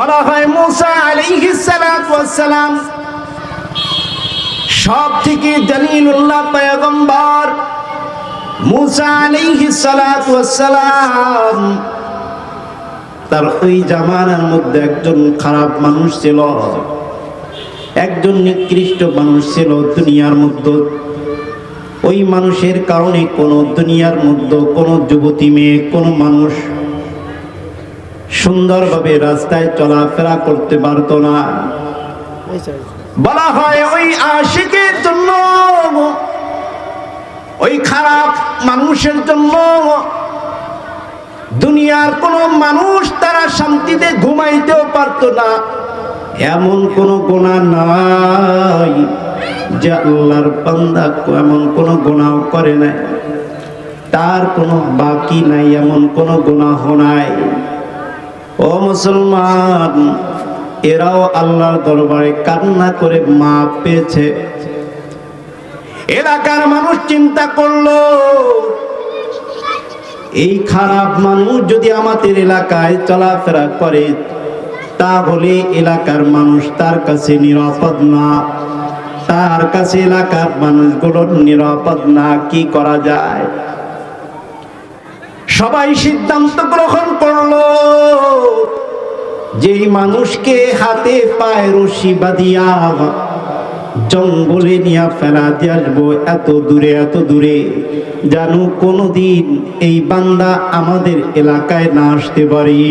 বলা হয় মুসা আলাইহিস সালাম। সব থেকে দলিলুল্লাহ পয়গম্বর মুসা আলাইহিস সালাম। তার ওই জামানার মধ্যে একজন খারাপ মানুষ ছিল, একজন নিকৃষ্ট মানুষ ছিল দুনিয়ার মধ্যে। ওই মানুষের কারণে কোনো দুনিয়ার মধ্যে কোনো যুবতী মেয়ে, কোনো মানুষ সুন্দরভাবে রাস্তায় চলাফেরা করতে পারতো না। বলা হয় ওই আশিকের জন্য, ওই খারাপ মানুষের জন্য। দুনিয়ার কোন মানুষ তারা শান্তিতে ঘুমাইতেও পারতো না। এমন কোন গোনা নাই যে আল্লাহর বান্দা এমন কোন গোনাও করে নাই। তার কোনো বাকি নাই, এমন কোনো গুনাহ নাই। ও মুসলমান, এরাও আল্লাহর দরবারে কান্না করে মা পেয়েছে। এলাকার মানুষ চিন্তা করল, এই খারাপ মানুষ যদি আমাদের এলাকায় চলাফেরা করে, তাহলে এলাকার মানুষ তার কাছে নিরাপদ না। তার কাছে এলাকার মানুষগুলো নিরাপদ না, কি করা যায়? সবাই সিদ্ধান্ত গ্রহণ করল, যেই মানুষকে হাতে পায়ে রশি বাঁধিয়া জঙ্গলে নিয়ে ফেলা আসব এত দূরে এত দূরে জানো কোনোদিন এই বান্দা আমাদের এলাকায় না আসতে পারি।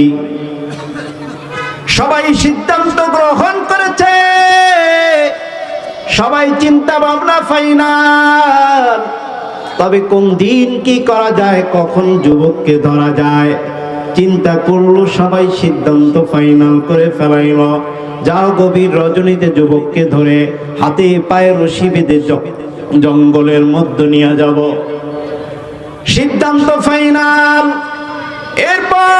সবাই সিদ্ধান্ত গ্রহণ করেছে। সবাই চিন্তা ভাবনা ফাইনাল তবে কোন দিন কি করা যায়, কখন যুবককে ধরা যায়? চিন্তা করল সবাই, সিদ্ধান্ত ফাইনাল করে ফেলাইল। যাও গভীর রজনীতে যুবককে ধরে, হাতে পায়ে রশি বেঁধে জঙ্গলের মধ্যে নিয়ে যাব। সিদ্ধান্ত ফাইনাল এরপর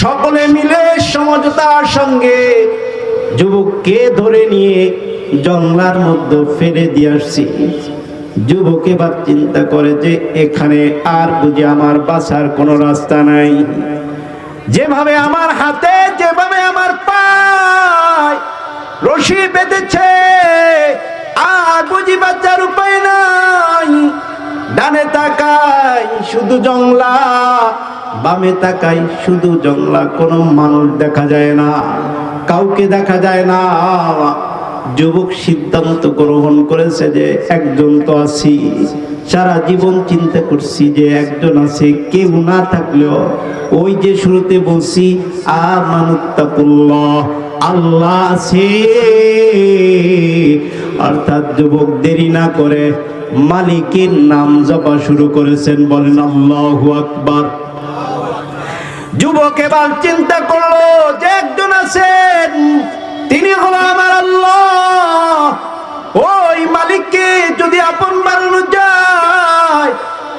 সকলে মিলে সমঝোতার সঙ্গে যুবককে ধরে নিয়ে জঙ্গলার মধ্যে ফেলে দিয়ে আসছি। যুবক এবার চিন্তা করে যে এখানে আর বুঝি আমার বাসার কোনো রাস্তা নাই। যেভাবে আমার হাতে, যেভাবে আমার পায় রশি বেঁধেছে, আর বাচ্চার উপায় নাই। ডানে তাকাই শুধু জংলা, বামে তাকাই শুধু জংলা। কোনো মানুষ দেখা যায় না, কাউকে দেখা যায় না। যুবক সিদ্ধান্ত গ্রহণ করেছে যে একজন তো আছি। সারা জীবন চিন্তা করছি যে একজন আছে, কেউ না থাকলেও ওই যে শুরুতে বলছি আ আমানুত্তাকুল্লাহ, আল্লাহ আছে। অর্থাৎ যুবক দেরি না করে মালিকের নাম জপা শুরু করেছেন, বলেন আল্লাহ আকবার। যুবক এবার চিন্তা করল যে একজন আছেন তিনি হলো আমার আল্লাহ। ওই মালিককে যদি আপন বানানো যায়,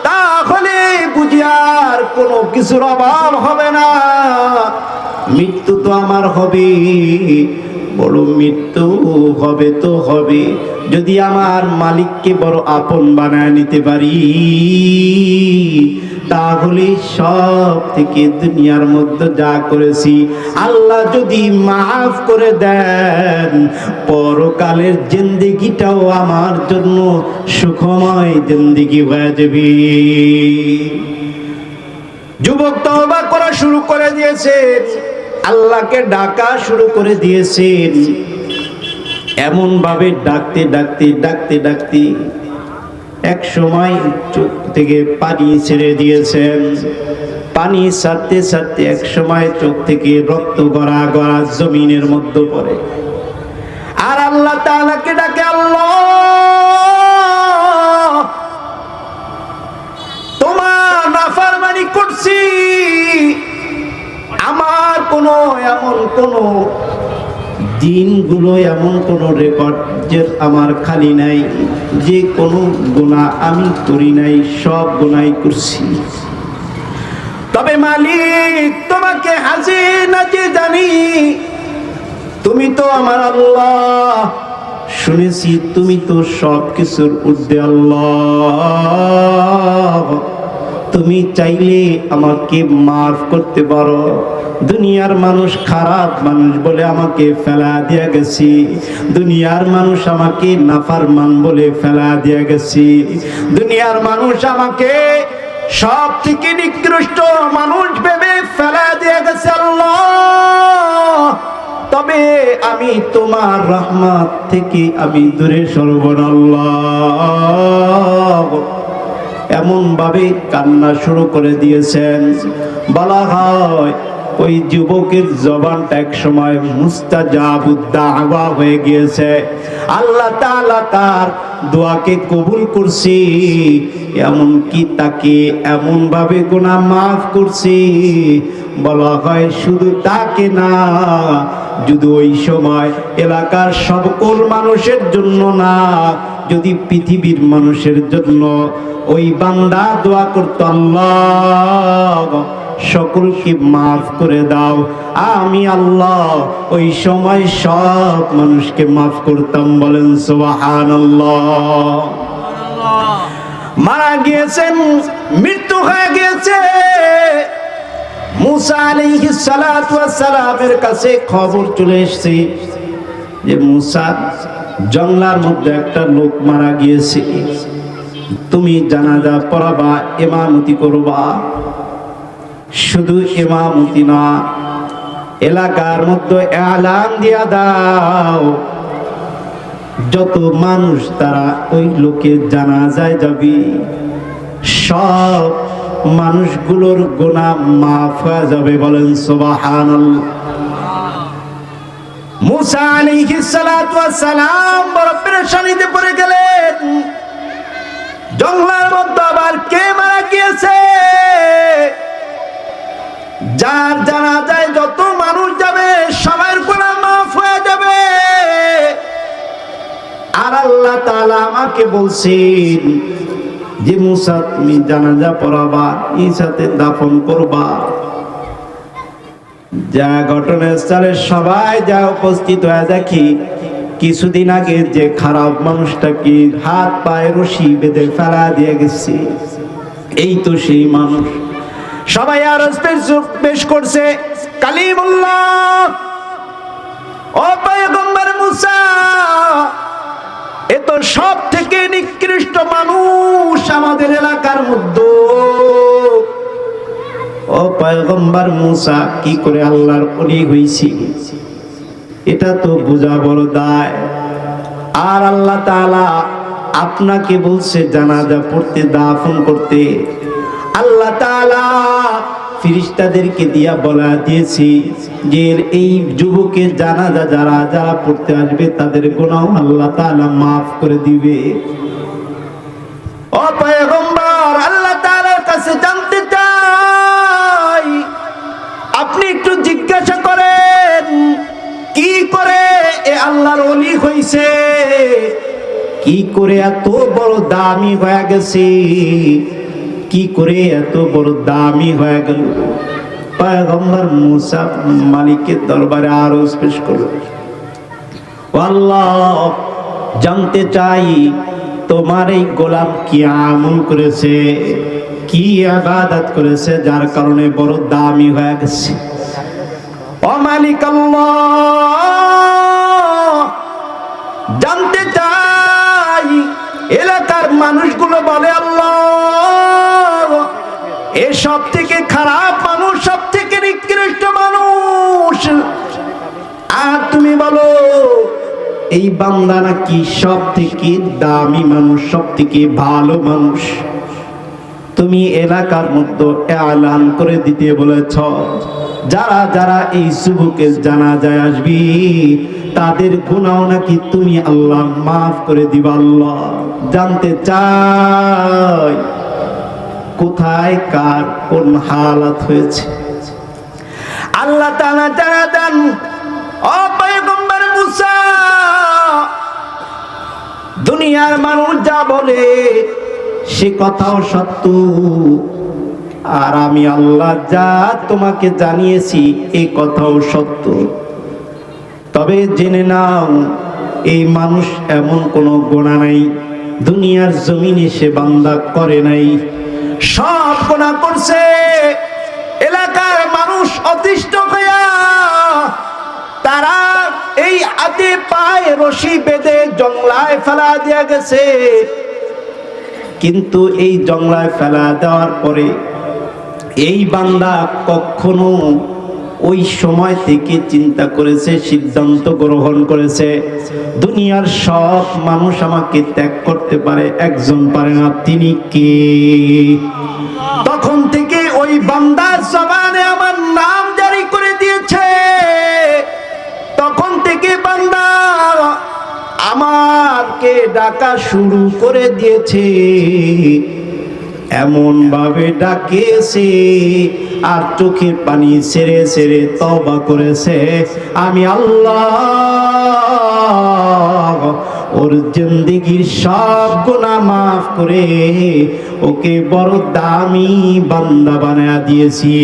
তাহলে বুঝি আর কোনো কিছুর অভাব হবে না। মৃত্যু তো আমার হবে, বড় মৃত্যু হবে তো হবে। যদি আমার মালিককে বড় আপন বানায় নিতে পারি তাহলে সব থেকে দুনিয়ার মধ্যে যা করেছি, আল্লাহ যদি মাফ করে দেন, পরকালের জিন্দিগিটাও আমার জন্য সুখময় জিন্দিগি হয়ে যাবে। যুবক তওবা করা শুরু করে দিয়েছেন, আল্লাহকে ডাকা শুরু করে দিয়েছেন। এমন ভাবে ডাকতে ডাকতে ডাকতে ডাকতে এক সময় চোখ থেকে পানি ছেড়ে দিয়েছেন। পানি ছাড়তে ছাড়তে এক সময় চোখ থেকে রক্ত গড়া গড়া জমিনের মধ্যে পড়ে। আর আল্লাহ তাআলাকে ডাকে, আল্লাহ, তোমার করছি। আমার কোনো এমন কোনো এমন কোনো রেকর্ড যে আমার খালি নাই। যে কোনো গুণা আমি করি নাই, সব গুণাই করছি। তবে মালিক, তোমাকে হাজি নাচে জানি? তুমি তো আমার আল্লাহ। শুনেছি তুমি তো সব কিছুর উদ্দেশ্য আল্লাহ। তুমি চাইলে আমাকে মাফ করতে পারো। দুনিয়ার মানুষ খারাপ মানুষ বলে আমাকে ফেলা দিয়া গেছি। দুনিয়ার মানুষ আমাকে নাফারমান বলে ফেলা দিয়া গেছি। দুনিয়ার মানুষ আমাকে সব থেকে নিকৃষ্ট মানুষ ভেবে ফেলা দিয়ে গেছে আল্লাহ। তবে আমি তোমার রহমত থেকে আমি দূরে সরবন আল্লাহ। এমন ভাবে কান্না শুরু করে দিয়েছেন। বলা হয়, ওই যুবকের জবানটা এক সময় মুস্তাজাবুদ্দাওয়া হয়ে গিয়েছে। আল্লাহ তাআলা তার দোয়াকে কবুল করছি এমন কি তাকে এমন ভাবে গুনাহ মাফ করছি। বলা হয়, শুধু তাকে না, যদি ওই সময় এলাকার সকল মানুষের জন্য না যদি পৃথিবীর মানুষের জন্য ওই বান্দা দোয়া করতো, আল্লাহ, সকলকে মাফ করে দাও। আমি আল্লাহ ওই সময় সব মানুষকে মাফ করতাম, বলেন সোহান মারা গিয়েছেন, মৃত্যু হয়ে গিয়েছে। মুসা ওয়াস সালামের কাছে খবর চলে এসেছে যে মুসা জঙ্গলার মধ্যে একটা লোক মারা গিয়েছে। তুমি জানাজা পড়াবা, ইমামতি করবা। শুধু ইমামতি না, এলাকার মধ্যে এলান দিয়া দাও। যত মানুষ তারা ওই লোকের জানাজায় যাবি। সব মানুষগুলোর গোনা মাফ হয়ে যাবে বলেন, সুবহানাল্লাহ। পড়ে গেলেন। কে যার জানা যায় যত মানুষ যাবে, সবার গোনা মাফ হয়ে যাবে। আর আল্লাহ তাআলা আমাকে বলছেন যে, মুসা, তুমি জানাজা পড়াবা ঈসাতে দাফন করবা। যা ঘটনাস্থলে সবাই যা উপস্থিত হয়ে, দেখি কিছুদিন আগে যে খারাপ মানুষটাকে হাত পায়ে রশি বেঁধে ফেলা দিয়ে গেছি। এই তো সেই মানুষ। সবাই আর পেশ করছে, কালিমুল্লাহ। ও পয়গম্বর পয়গম্বর মুসা কি করে আল্লাহর অলি হইছি? এটা তো বোঝা বড় দায়। আর আল্লাহ তাআলা আপনাকে বলছে, জানাজা পড়তে, দাফন করতে। আল্লাহ তাআলা ফিরিস্তাদেরকে দিয়া বলা দিয়েছি যে, এই যুবকের জানাজা যারা যারা পড়তে আসবে, তাদের গুনাহ আল্লাহ তাআলা মাফ করে দিবে। একটু জিজ্ঞাসা করেন, কি করে এ আল্লাহর অলি হইছে? কি করে এত বড় দামি হয়ে গেছে? কি করে এত বড় দামি হয়ে গেল? করেছে, যার কারণে বড় দামি হয়ে গেছে? ও মালিক আল্লাহ জানতে চাই, এলাকার মানুষগুলো বলে আল্লাহ, এ সব থেকে খারাপ মানুষ সব থেকে নিকৃষ্ট মানুষ। আর তুমি বলো, এই বান্দা নাকি সব থেকে দামি মানুষ সব থেকে ভালো মানুষ? তুমি এলাকার মধ্যে এলান করে দিতে বলেছ। যারা যারা এই যুবকের জানা যায় আসবি, তাদের গুণাও নাকি তুমি আল্লাহ মাফ করে দিবা আল্লাহ। জানতে চাই, কোথায়, কার, কোন হালাত হয়েছে? আল্লাহ তাআলা জানা দেন ও পয়গম্বর মুসা, দুনিয়ার মানুষ যা বলে, সে কথাও সত্য। আর আমি আল্লাহ যা তোমাকে জানিয়েছি, এই কথাও সত্য। তবে জেনে নাও, এই মানুষ এমন কোনো গোনা নাই। দুনিয়ার জমিনে সে বান্দা করে নাই। সব গোনা করছে। এলাকার মানুষ অতিষ্ঠ হইয়া তারা এই হাতে পায়ে রশি বেঁধে জংলায় ফেলা দিয়া গেছে। কিন্তু এই জংলায় ফেলা দেওয়ার পরে এই বান্দা কখনো ওই সময় থেকে চিন্তা করেছে, সিদ্ধান্ত গ্রহণ করেছে, দুনিয়ার সব মানুষ আমাকে ত্যাগ করতে পারে, একজন পারে না, তিনি কে? তখন থেকে ওই বান্দা জবানে আমার নাম জারি করে দিয়েছে। তখন থেকে বান্দা আমাকে ডাকা শুরু করে দিয়েছে। এমন ভাবে ডাকিয়েছি, আর চোখের পানি ছেড়ে ছেড়ে তবা করেছে। আমি আল্লাহ, ওর জিন্দিগির সব গুণা মাফ করে ওকে বড় দামি বান্দা বানায় দিয়েছি।